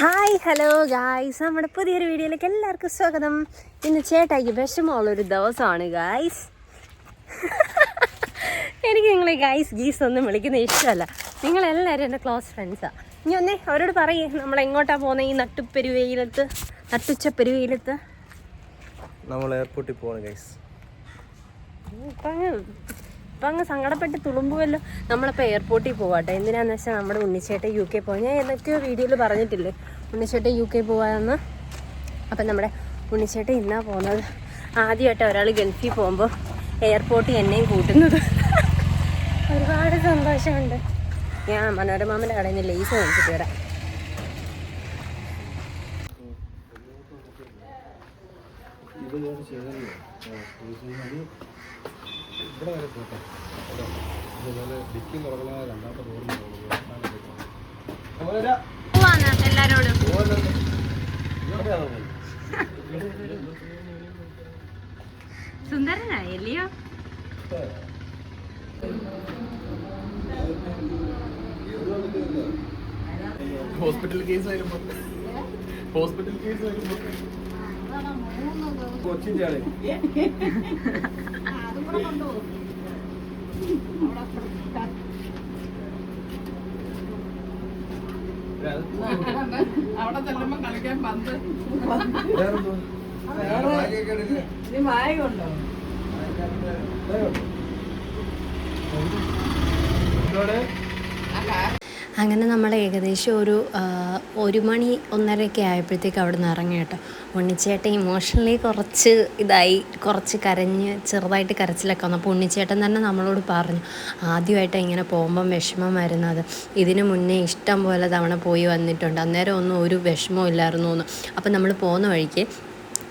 Hi hello guys നമ്മുടെ പുതിയൊരു വീഡിയോയിലേക്ക് എല്ലാവർക്കും സ്വാഗതം. ഇന്ന് ചേട്ടായിക്ക് വിഷമമുള്ളൊരു ദിവസമാണ് ഗായ്സ് എനിക്ക് നിങ്ങളെ ഗായ്സ് ഗീസ് ഒന്നും വിളിക്കുന്ന ഇഷ്ടമല്ല. നിങ്ങളെല്ലാവരും എന്റെ ക്ലോസ് ഫ്രണ്ട്സാണ് ഇനി ഒന്നേ അവരോട് പറയേ നമ്മൾ എങ്ങോട്ടാ പോകുന്നത് ഈ നട്ടുപ്പെരുവയിലത്ത്? നട്ടുച്ചപ്പെരുവയിലത്ത്? നമ്മൾ എയർപോർട്ടിൽ പോകണം ഗൈസ് ഇപ്പം അങ്ങ് ഇപ്പം അങ്ങ് സങ്കടപ്പെട്ട് തുളുമ്പുമല്ലോ നമ്മളിപ്പോൾ എയർപോർട്ടിൽ പോവാട്ടെ. എന്തിനാന്ന് വെച്ചാൽ നമ്മുടെ ഉണ്ണിച്ചേട്ടൻ യു കെ പോകാം ഞാൻ എന്തൊക്കെയോ വീഡിയോയിൽ പറഞ്ഞിട്ടില്ലേ. ഉണ്ണിച്ചേട്ടൻ യു കെ പോകാമെന്ന് അപ്പം നമ്മുടെ ഉണ്ണിച്ചേട്ടൻ ഇന്നാ പോകുന്നത് ആദ്യമായിട്ട് ഒരാൾ ഗൾഫിൽ പോകുമ്പോൾ എയർപോർട്ടിൽ എന്നെയും കൂട്ടുന്നത്. ഒരുപാട് സന്തോഷമുണ്ട്. ഞാൻ മനോരമാമന്റെ കടയിൽ നിന്ന് ലേസ് വാങ്ങിച്ചിട്ട് വരാം. ഇവിടെ വരെ പോട്ടെ ഇതുപോലെ ഡിക്കി തുറക്കുന്ന രണ്ടാമത്തെ റോഡിൽ എല്ലാരോടും. സുന്ദരനായി അല്ലയോ ഹോസ്പിറ്റൽ കേസ് വരുമ്പോ. ഹോസ്പിറ്റൽ കേസ് വരുമ്പോ. കൊച്ചിന്റെ ആളെ അവിടെ ചെല്ലുമ്പോ കളിക്കാൻ പന്ത്. നീ മായ കൊണ്ടോ അങ്ങനെ നമ്മൾ ഏകദേശം ഒരു ഒരു മണി ഒന്നരയൊക്കെ ആയപ്പോഴത്തേക്ക് അവിടെ നിന്ന് ഇറങ്ങി കേട്ടോ. ഉണ്ണിച്ചേട്ടൻ ഇമോഷണലി കുറച്ച് ഇതായി കുറച്ച് കരഞ്ഞ് ചെറുതായിട്ട് കരച്ചിലൊക്കെ വന്നു അപ്പോൾ ഉണ്ണിച്ചേട്ടൻ തന്നെ നമ്മളോട് പറഞ്ഞു ആദ്യമായിട്ട് ഇങ്ങനെ പോകുമ്പം വിഷമം വരുന്നത്. ഇതിനു മുന്നേ ഇഷ്ടം പോലെ തവണ പോയി വന്നിട്ടുണ്ട്. അന്നേരം ഒന്നും ഒരു വിഷമവും ഇല്ലായിരുന്നു എന്ന്. അപ്പം നമ്മൾ പോകുന്ന വഴിക്ക്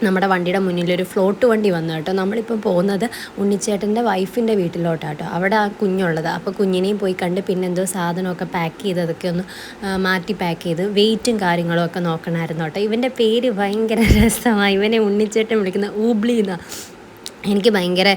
നമ്മുടെ വണ്ടിയുടെ മുന്നിലൊരു ഫ്ലോട്ട് വണ്ടി വന്നു കേട്ടോ. നമ്മളിപ്പോൾ പോകുന്നത് ഉണ്ണിച്ചേട്ടന്റെ വൈഫിന്റെ വീട്ടിലോട്ടാട്ടോ. അവിടെ ആ കുഞ്ഞുള്ളത്. അപ്പോൾ കുഞ്ഞിനെയും പോയി കണ്ട് പിന്നെ എന്തോ സാധനമൊക്കെ പാക്ക് ചെയ്ത് അതൊക്കെ ഒന്ന് മാറ്റി പാക്ക് ചെയ്ത് വെയിറ്റും കാര്യങ്ങളും ഒക്കെ നോക്കണമായിരുന്നു കേട്ടോ. ഇവന്റെ പേര് ഭയങ്കര രസമാണ്. ഇവനെ ഉണ്ണിച്ചേട്ടൻ വിളിക്കുന്ന ഊബ്ലി എന്നാ. എനിക്ക് ഭയങ്കര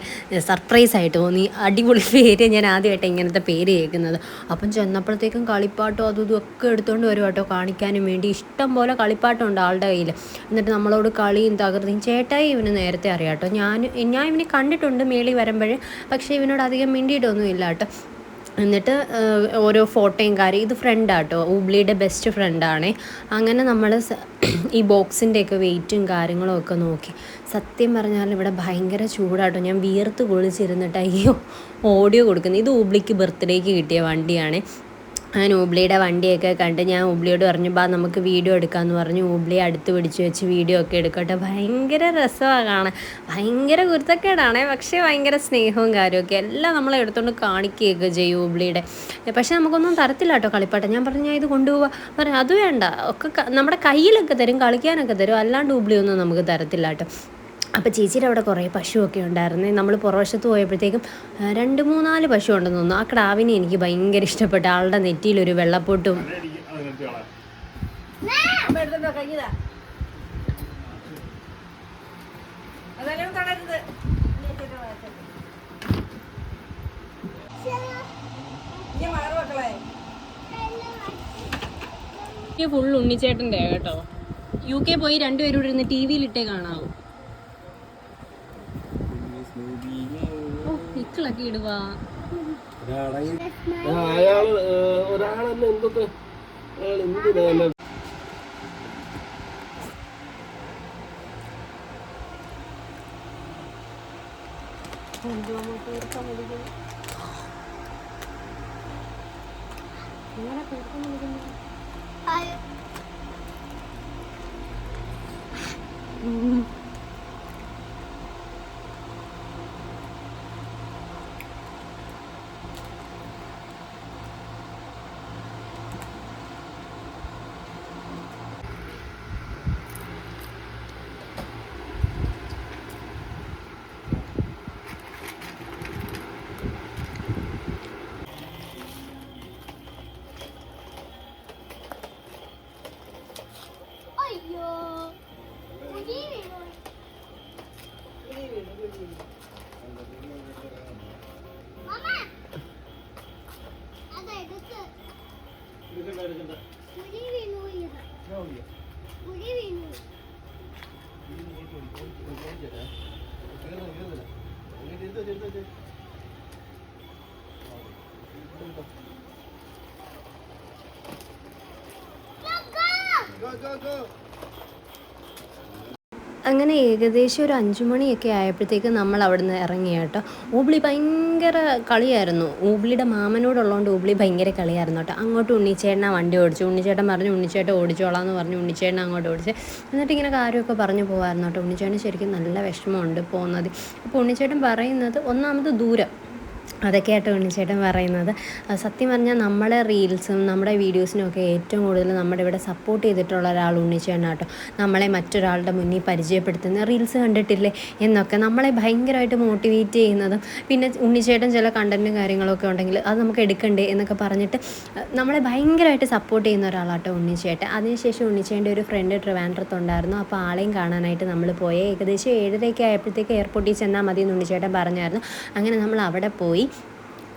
സർപ്രൈസ് ആയിട്ട് തോന്നി. അടിപൊളി പേര് ഞാൻ ആദ്യമായിട്ട് ഇങ്ങനത്തെ പേര് കേൾക്കുന്നത്. അപ്പം ചെന്നപ്പോഴത്തേക്കും കളിപ്പാട്ടോ അതും ഒക്കെ എടുത്തുകൊണ്ട് വരും കേട്ടോ കാണിക്കാനും വേണ്ടി. ഇഷ്ടം പോലെ കളിപ്പാട്ടമുണ്ട് ആളുടെ കയ്യിൽ എന്നിട്ട് നമ്മളോട് കളിയും തകർത്തിയും ചേട്ടായി ഇവന് നേരത്തെ അറിയാം കേട്ടോ. ഞാൻ ഞാൻ ഇവനെ കണ്ടിട്ടുണ്ട് മേളി വരുമ്പോൾ പക്ഷേ ഇവനോട് അധികം മിണ്ടിയിട്ടൊന്നും ഇല്ല കേട്ടോ. എന്നിട്ട് ഓരോ ഫോട്ടോയും കാര്യം. ഇത് ഫ്രണ്ടാട്ടോ. ഊബ്ലിയുടെ ബെസ്റ്റ് ഫ്രണ്ടാണേ അങ്ങനെ നമ്മൾ ഈ ബോക്സിന്റെയൊക്കെ വെയിറ്റും കാര്യങ്ങളും ഒക്കെ നോക്കി. സത്യം പറഞ്ഞാൽ ഇവിടെ ഭയങ്കര ചൂടാട്ടോ. ഞാൻ വിയർത്ത് കുളിച്ചിരുന്നിട്ട് അയ്യോ ഓഡിയോ കൊടുക്കുന്നത് ഇത് ഊബ്ലിക്ക് ബർത്ത്ഡേക്ക് കിട്ടിയ വണ്ടിയാണ്. ഞാൻ ഊബ്ലിയുടെ വണ്ടിയൊക്കെ കണ്ട് ഞാൻ ഊബ്ലിയോട് പറഞ്ഞു ബാ നമുക്ക് വീഡിയോ എടുക്കാമെന്ന് പറഞ്ഞു. ഊബ്ലി അടുത്ത് പിടിച്ച് വെച്ച് വീഡിയോ ഒക്കെ എടുക്കട്ടെ. ഭയങ്കര രസമാണ് കാണാൻ. ഭയങ്കര കുരുത്തക്കേടാണേ. പക്ഷേ ഭയങ്കര സ്നേഹവും കാര്യമൊക്കെ എല്ലാം നമ്മളെ എടുത്തുകൊണ്ട് കാണിക്കുകയൊക്കെ ചെയ്യും ഊബ്ലിയുടെ പക്ഷേ നമുക്കൊന്നും തരത്തില്ല കേട്ടോ കളിപ്പാട്ടം. ഞാൻ പറഞ്ഞു ഞാൻ ഇത് കൊണ്ടുപോവാ. പറഞ്ഞു അത് വേണ്ട. ഒക്കെ നമ്മുടെ കയ്യിലൊക്കെ തരും കളിക്കാനൊക്കെ തരും. അല്ലാണ്ട് ഊബ്ലിയൊന്നും നമുക്ക് തരത്തില്ല കേട്ടോ. അപ്പോൾ ചേച്ചിയുടെ അവിടെ കുറേ പശുവൊക്കെ ഉണ്ടായിരുന്നു. നമ്മൾ പുറവശത്ത് പോയപ്പോഴത്തേക്കും രണ്ട് മൂന്നാൽ പശു ഉണ്ടെന്ന് തോന്നുന്നു. ആ കടാവിനെ എനിക്ക് ഭയങ്കര ഇഷ്ടപ്പെട്ടു. ആളുടെ നെറ്റിയിലൊരു വെള്ളപ്പൊട്ടും. ഫുൾ ഉണ്ണിച്ചേട്ടന്റെ കേട്ടോ? യു കെ പോയി രണ്ടുപേരും ഇവിടെ ഇരുന്ന് ടി വിയിലിട്ടേ കാണാവൂ. ആക്കി ഇടുവാ അയാൾ ഒരാളെന്നെ എന്തൊക്കെ? അയാൾ എന്തിനാ എങ്ങനെ തീർക്കാൻ വിളിക്കുന്നു 네네네. 고고! 고고 고! അങ്ങനെ ഏകദേശം ഒരു അഞ്ചു മണിയൊക്കെ ആയപ്പോഴത്തേക്ക് നമ്മൾ അവിടെ നിന്ന് ഇറങ്ങി കേട്ടോ. ഊബ്ലി ഭയങ്കര കളിയായിരുന്നു. ഊബ്ലിയുടെ മാമനോടുള്ളതുകൊണ്ട് ഊബ്ലി ഭയങ്കര കളിയായിരുന്നു കേട്ടോ. അങ്ങോട്ട് ഉണ്ണിച്ചേട്ടനാ വണ്ടി ഓടിച്ചു ഉണ്ണിച്ചേട്ടൻ പറഞ്ഞു ഉണ്ണിച്ചേട്ടൻ ഓടിച്ചോളാം എന്ന് പറഞ്ഞു. ഉണ്ണിച്ചേട്ടൻ അങ്ങോട്ട് ഓടിച്ച്. എന്നിട്ട് ഇങ്ങനെ കാര്യമൊക്കെ പറഞ്ഞു പോകാമായിരുന്നു കേട്ടോ. ഉണ്ണിച്ചേട്ടൻ ശരിക്കും നല്ല വിഷമമുണ്ട് പോകുന്നത് അപ്പോൾ ഉണ്ണിച്ചേട്ടൻ പറയുന്നത് ഒന്നാമത് ദൂരം. അതൊക്കെയായിട്ട് ഉണ്ണിച്ചേട്ടൻ പറയുന്നത്. സത്യം പറഞ്ഞാൽ നമ്മുടെ റീൽസും നമ്മുടെ വീഡിയോസിനും ഒക്കെ ഏറ്റവും കൂടുതൽ നമ്മുടെ ഇവിടെ സപ്പോർട്ട് ചെയ്തിട്ടുള്ള ഒരാൾ ഉണ്ണിച്ചേട്ടൻ കേട്ടോ നമ്മളെ മറ്റൊരാളുടെ മുന്നിൽ പരിചയപ്പെടുത്തുന്ന റീൽസ് കണ്ടിട്ടില്ലേ? എന്നൊക്കെ നമ്മളെ ഭയങ്കരമായിട്ട് മോട്ടിവേറ്റ് ചെയ്യുന്നതും പിന്നെ ഉണ്ണിച്ചേട്ടൻ ചില കണ്ടന്റും കാര്യങ്ങളൊക്കെ ഉണ്ടെങ്കിൽ അത് നമുക്ക് എടുക്കണ്ടേ എന്നൊക്കെ പറഞ്ഞിട്ട് നമ്മളെ ഭയങ്കരമായിട്ട് സപ്പോർട്ട് ചെയ്യുന്ന ഒരാളാട്ടോ ഉണ്ണിച്ചേട്ടൻ. അതിനുശേഷം ഉണ്ണിച്ചേട്ടന്റെ ഒരു ഫ്രണ്ട് ട്രിവാൻഡ്രത്തുണ്ടായിരുന്നു അപ്പോൾ ആളെയും കാണാനായിട്ട് നമ്മൾ പോയി. ഏകദേശം ഏഴരയൊക്കെ ആയപ്പോഴത്തേക്ക് എയർപോർട്ടിൽ ചെന്നാൽ മതി എന്ന് ഉണ്ണിച്ചേട്ടൻ പറഞ്ഞായിരുന്നു. അങ്ങനെ നമ്മൾ അവിടെ പോയി.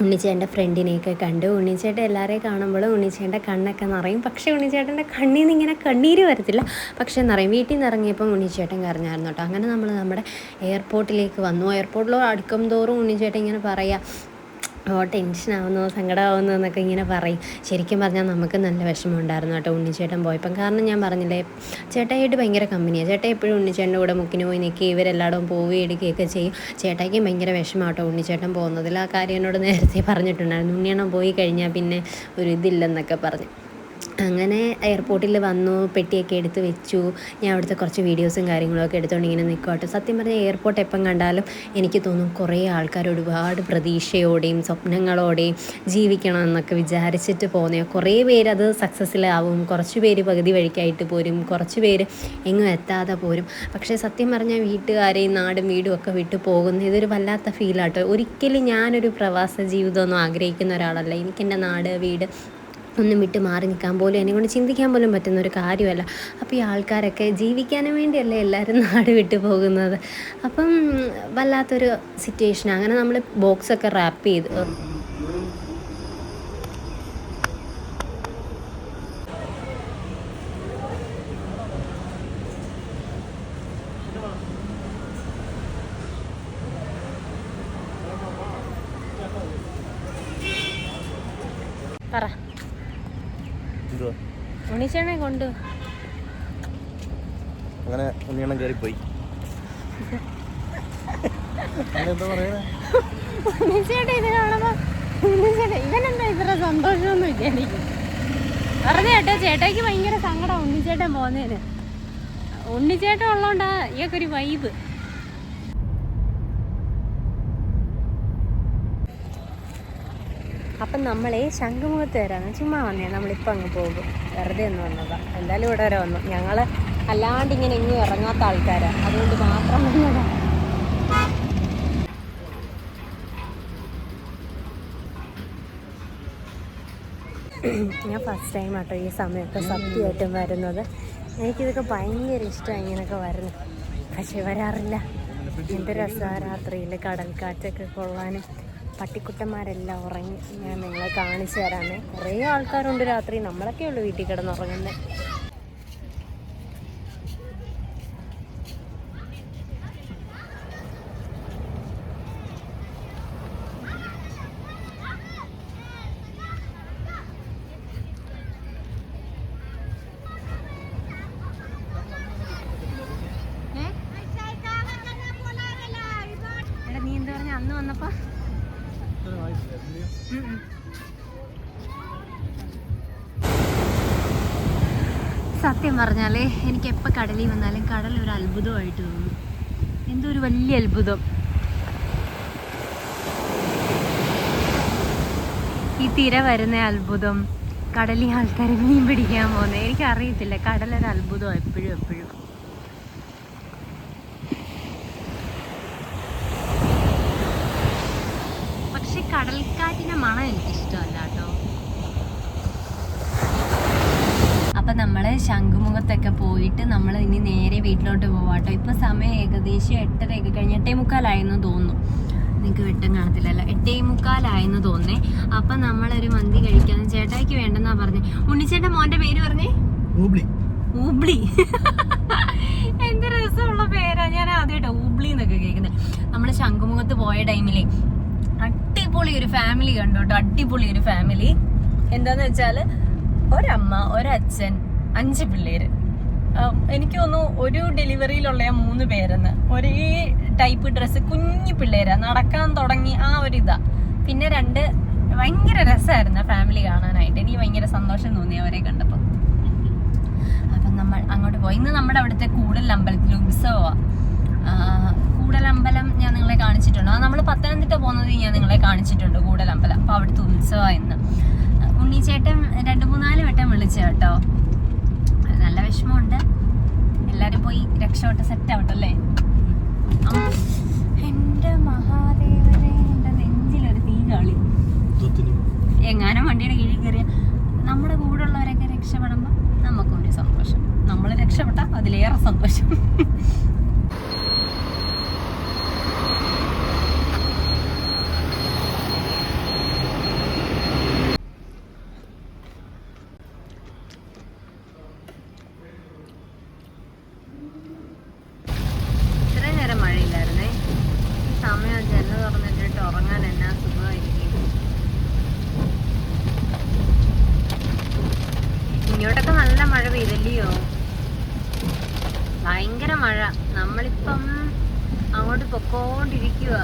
ഉണ്ണിച്ചേട്ടന്റെ ഫ്രണ്ടിനെയൊക്കെ കണ്ടു ഉണ്ണിച്ചേട്ടൻ എല്ലാവരെയും കാണുമ്പോൾ ഉണ്ണിച്ചേട്ടന്റെ കണ്ണൊക്കെ നിറയും. പക്ഷേ ഉണ്ണിച്ചേട്ടന്റെ കണ്ണിൽ നിന്ന് ഇങ്ങനെ കണ്ണീര് വരത്തില്ല. പക്ഷേ നിറയും. വീട്ടിൽ നിന്ന് ഇറങ്ങിയപ്പം ഉണ്ണിച്ചേട്ടൻ കരഞ്ഞായിരുന്നു കേട്ടോ. അങ്ങനെ നമ്മൾ നമ്മുടെ എയർപോർട്ടിലേക്ക് വന്നു. എയർപോർട്ടിലോ അടുക്കും തോറും ഉണ്ണിച്ചേട്ടൻ ഇങ്ങനെ പറയുക ഓ ടെൻഷനാവുന്നു സങ്കടമാവുന്നു എന്നൊക്കെ ഇങ്ങനെ പറയും. ശരിക്കും പറഞ്ഞാൽ നമുക്ക് നല്ല വിഷമമുണ്ടായിരുന്നു കേട്ടോ ഉണ്ണിച്ചേട്ടൻ പോയപ്പം. കാരണം ഞാൻ പറഞ്ഞില്ലേ ചേട്ടായിട്ട് ഭയങ്കര കമ്പനിയാണ് ചേട്ടാ എപ്പോഴും ഉണ്ണിച്ചേട്ടന്റെ കൂടെ മുക്കിന് പോയി നിൽക്കുക ഇവരെല്ലാവരും പോവുകയും എടുക്കുകയൊക്കെ ചെയ്യും. ചേട്ടായിക്കും ഭയങ്കര വിഷമം കേട്ടോ ഉണ്ണിച്ചേട്ടൻ പോകുന്നതിൽ. ആ കാര്യം എന്നോട് നേരത്തെ പറഞ്ഞിട്ടുണ്ടായിരുന്നു. ഉണ്ണിയണ്ണം പോയി കഴിഞ്ഞാൽ പിന്നെ ഒരു ഇതില്ലെന്നൊക്കെ പറഞ്ഞു. അങ്ങനെ എയർപോർട്ടിൽ വന്നു പെട്ടിയൊക്കെ എടുത്ത് വെച്ചു. ഞാൻ അവിടുത്തെ കുറച്ച് വീഡിയോസും കാര്യങ്ങളൊക്കെ എടുത്തുകൊണ്ട് ഇങ്ങനെ നിൽക്കുവാട്ടോ സത്യം പറഞ്ഞാൽ എയർപോർട്ട് എപ്പം കണ്ടാലും എനിക്ക് തോന്നും കുറേ ആൾക്കാർ ഒരുപാട് പ്രതീക്ഷയോടെയും സ്വപ്നങ്ങളോടെയും ജീവിക്കണം എന്നൊക്കെ വിചാരിച്ചിട്ട് പോകുന്ന കുറേ പേര് അത് സക്സസ്സിലാവും കുറച്ച് പേര് പകുതി വഴിക്കായിട്ട് പോരും. കുറച്ച് പേര് എങ്ങും എത്താതെ പോരും. പക്ഷേ സത്യം പറഞ്ഞാൽ വീട്ടുകാരെയും നാടും വീടും ഒക്കെ വിട്ടു പോകുന്ന ഇതൊരു വല്ലാത്ത ഫീലാട്ടോ ഒരിക്കലും ഞാനൊരു പ്രവാസ ജീവിതമൊന്നും ആഗ്രഹിക്കുന്ന ഒരാളല്ല. എനിക്കെന്റെ നാട് വീട് ഒന്നും വിട്ട് മാറി നിൽക്കാൻ പോലും എന്നെ കൊണ്ട് ചിന്തിക്കാൻ പോലും പറ്റുന്ന ഒരു കാര്യമല്ല. അപ്പോൾ ഈ ആൾക്കാരൊക്കെ ജീവിക്കാനും വേണ്ടിയല്ലേ എല്ലാവരും നാട് വിട്ടു പോകുന്നത്? അപ്പം വല്ലാത്തൊരു സിറ്റുവേഷൻ അങ്ങനെ നമ്മൾ ബോക്സൊക്കെ റാപ്പ് ചെയ്ത്. പറ. എന്തുവാ ഉണ്ണിച്ചേണെ കൊണ്ട്. അങ്ങനെ ഉണ്ണിയണ്ണം കയറിപ്പോയി എന്താ പറയുന്നത് ഉണ്ണിച്ചേട്ടൻ ഇത് കാണുമ്പോ ഉണ്ണിച്ചേട്ടൻ ഇവനെന്താ ഇത്ര സന്തോഷമൊന്നും ഇല്ല എനിക്ക് വെറുതെ കേട്ടോ ചേട്ടായിക്ക് ഭയങ്കര സങ്കടം ഉണ്ണിച്ചേട്ടൻ പോകുന്നതിന്. ഉണ്ണിച്ചേട്ടൻ ഉള്ളോണ്ടാ ഇയാൾക്കൊരു വൈബ് അപ്പം നമ്മളെ ശംഖുമുഖത്ത് വരാന്ന് ചുമ്മാ വന്നേ. നമ്മളിപ്പോൾ അങ്ങ് പോകും. വെറുതെ ഒന്ന് വന്നതാണ് എന്തായാലും ഇവിടെ വരെ വന്നു. ഞങ്ങൾ അല്ലാണ്ട് ഇങ്ങനെ എങ്ങും ഇറങ്ങാത്ത ആൾക്കാരാണ് അതുകൊണ്ട് മാത്രം വന്നതാ. ഞാൻ ഫസ്റ്റ് ടൈം ആട്ടോ ഈ സമയത്ത് സത്യമായിട്ടും വരുന്നത്. എനിക്കിതൊക്കെ ഭയങ്കര ഇഷ്ടമാണ് ഇങ്ങനെയൊക്കെ വരുന്നത് പക്ഷെ വരാറില്ല. എന്ത് രസമാണ് രാത്രിയിൽ കടൽക്കാറ്റൊക്കെ കൊള്ളാനും. പട്ടിക്കുട്ടന്മാരെല്ലാം ഉറങ്ങി. ഞാൻ നിങ്ങളെ കാണിച്ചു തരാമേ. കുറേ ആൾക്കാരുണ്ട് രാത്രി. നമ്മളൊക്കെ ഉള്ളു വീട്ടിൽ കിടന്നുറങ്ങുന്നത് എടാ നീ എന്താ പറഞ്ഞ? അന്ന് വന്നപ്പോ സത്യം പറഞ്ഞാലേ എനിക്ക് എപ്പോൾ കടലിൽ വന്നാലും കടൽ ഒരു അത്ഭുതമായിട്ട് തോന്നും. എന്തോ ഒരു വലിയ അത്ഭുതം. ഈ തിര വരുന്ന അത്ഭുതം കടലിൽ ആൾക്കാർ മീൻ പിടിക്കാൻ പോകുന്നത് എനിക്കറിയത്തില്ല. കടലൊരു അത്ഭുതം എപ്പോഴും എപ്പോഴും. പക്ഷെ കടൽക്കാറ്റിന്റെ മണം എനിക്ക് ഇഷ്ടമല്ല കേട്ടോ. അപ്പം നമ്മൾ ശംഖുമുഖത്തൊക്കെ പോയിട്ട് നമ്മൾ ഇനി നേരെ വീട്ടിലോട്ട് പോവാട്ടോ ഇപ്പം സമയം ഏകദേശം എട്ടരയൊക്കെ കഴിഞ്ഞ് എട്ടേ മുക്കാലായെന്ന് തോന്നുന്നു. നിങ്ങൾക്ക് വെട്ടം കാണത്തില്ലല്ലോ. എട്ടേ മുക്കാലായെന്ന് തോന്നേ അപ്പം നമ്മളൊരു മന്തി കഴിക്കാൻ ചേട്ടായിക്ക് വേണ്ടെന്നാ പറഞ്ഞേ. ഉണ്ണിച്ചേട്ടൻ മോന്റെ പേര് പറഞ്ഞേ? ഊബ്ലി. ഊബ്ലി. എന്ത് രസമുള്ള പേരാ. ഞാൻ ആദ്യമായിട്ടാ ഊബ്ലി എന്നൊക്കെ കേൾക്കുന്നത് നമ്മൾ ശംഖുമുഖത്ത് പോയ ടൈമിൽ അടിപൊളി ഒരു ഫാമിലി കണ്ടു കേട്ടോ അടിപൊളി ഒരു ഫാമിലി എന്താന്ന് വെച്ചാൽ ഒരമ്മ ഒരച്ഛൻ അഞ്ച് പിള്ളേര്. എനിക്ക് തോന്നുന്നു ഒരു ഡെലിവറിയിലുള്ള മൂന്ന് പേരെന്ന്. ഒരേ ടൈപ്പ് ഡ്രസ്സ് കുഞ്ഞു പിള്ളേരാ. നടക്കാൻ തുടങ്ങി ആ ഒരു ഇതാ. പിന്നെ രണ്ട് ഭയങ്കര രസമായിരുന്നു ഫാമിലി കാണാനായിട്ട്. എനിക്ക് ഭയങ്കര സന്തോഷം തോന്നി അവരെ കണ്ടപ്പോൾ അപ്പം നമ്മൾ അങ്ങോട്ട് പോയി. ഇന്ന് നമ്മുടെ അവിടുത്തെ കൂടുതൽ അമ്പലത്തിൽ ഉത്സവമാണ് കൂടൽ അമ്പലം ഞാൻ നിങ്ങളെ കാണിച്ചിട്ടുണ്ട് ആ നമ്മൾ പത്തനംതിട്ട പോകുന്നത് ഞാൻ നിങ്ങളെ കാണിച്ചിട്ടുണ്ട് കൂടലമ്പലം. അപ്പൊ അപ്പോൾ അവിടുത്തെ ഉത്സവം ഇന്ന്. ഉണ്ണിച്ചേട്ടൻ രണ്ട് മൂന്നാൽ വട്ടം വിളിച്ചു കേട്ടോ. നല്ല വിഷമമുണ്ട്. എല്ലാരും പോയി രക്ഷപ്പെട്ട സെറ്റ് ആവട്ടല്ലേ എന്റെ മഹാദേവനെ എന്റെ നെഞ്ചിലൊരു തീ കളി എങ്ങാനും വണ്ടിയുടെ കീഴിൽ കയറിയ നമ്മുടെ കൂടെ ഉള്ളവരൊക്കെ രക്ഷപ്പെടുമ്പോൾ നമുക്കൊരു സന്തോഷം. നമ്മൾ രക്ഷപ്പെട്ട അതിലേറെ സന്തോഷം. ഭയങ്കര